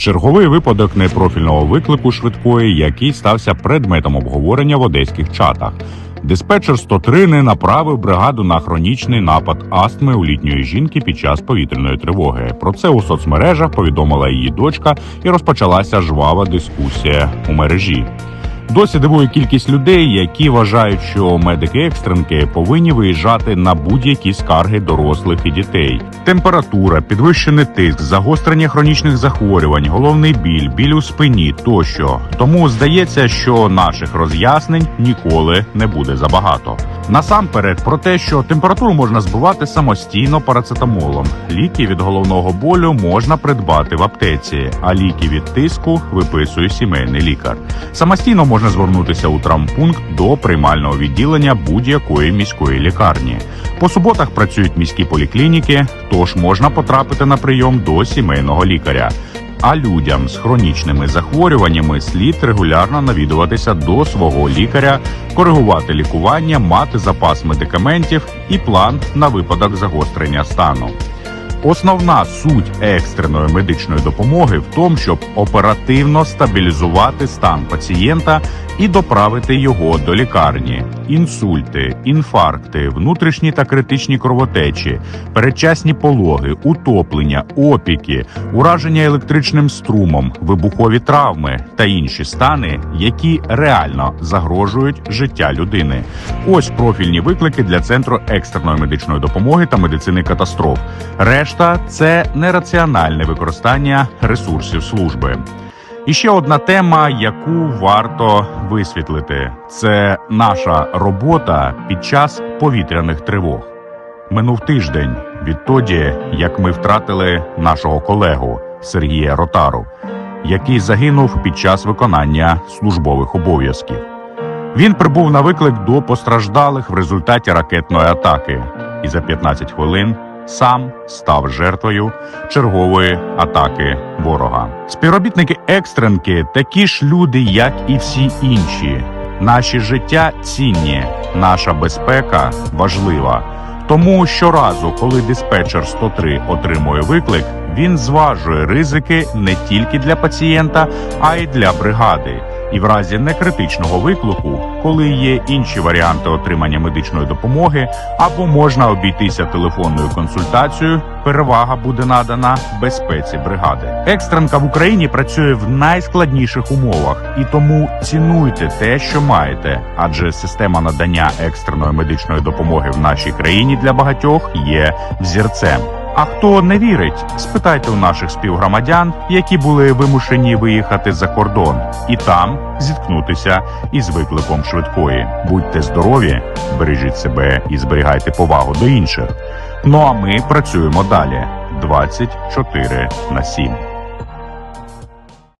Черговий випадок непрофільного виклику швидкої, який стався предметом обговорення в одеських чатах. Диспетчер 103 не направив бригаду на хронічний напад астми у літньої жінки під час повітряної тривоги. Про це у соцмережах повідомила її дочка, і розпочалася жвава дискусія у мережі. Досі дивує кількість людей, які вважають, що медики-екстренки повинні виїжджати на будь-які скарги дорослих і дітей. Температура, підвищений тиск, загострення хронічних захворювань, головний біль, біль у спині тощо. Тому здається, що наших роз'яснень ніколи не буде забагато. Насамперед про те, що температуру можна збивати самостійно парацетамолом. Ліки від головного болю можна придбати в аптеці, а ліки від тиску виписує сімейний лікар. Самостійно можна звернутися у травмпункт до приймального відділення будь-якої міської лікарні. По суботах працюють міські поліклініки, тож можна потрапити на прийом до сімейного лікаря. А людям з хронічними захворюваннями слід регулярно навідуватися до свого лікаря, коригувати лікування, мати запас медикаментів і план на випадок загострення стану. Основна суть екстреної медичної допомоги в тому, щоб оперативно стабілізувати стан пацієнта і доправити його до лікарні. Інсульти, інфаркти, внутрішні та критичні кровотечі, передчасні пологи, утоплення, опіки, ураження електричним струмом, вибухові травми та інші стани, які реально загрожують життя людини. Ось профільні виклики для центру екстреної медичної допомоги та медицини катастроф. Решта це нераціональне використання ресурсів служби. І ще одна тема, яку варто висвітлити, це наша робота під час повітряних тривог. Минув тиждень відтоді, як ми втратили нашого колегу Сергія Ротару, який загинув під час виконання службових обов'язків. Він прибув на виклик до постраждалих в результаті ракетної атаки, і за 15 хвилин сам став жертвою чергової атаки ворога. Співробітники екстренки такі ж люди, як і всі інші. Наші життя цінні, наша безпека важлива. Тому щоразу, коли диспетчер 103 отримує виклик, він зважує ризики не тільки для пацієнта, а й для бригади. І в разі некритичного виклику, коли є інші варіанти отримання медичної допомоги, або можна обійтися телефонною консультацією, перевага буде надана безпеці бригади. Екстренка в Україні працює в найскладніших умовах, і тому цінуйте те, що маєте, адже система надання екстреної медичної допомоги в нашій країні для багатьох є взірцем. А хто не вірить, спитайте у наших співгромадян, які були вимушені виїхати за кордон, і там зіткнутися із викликом швидкої. Будьте здорові, бережіть себе і зберігайте повагу до інших. Ну а ми працюємо далі 24 на 7.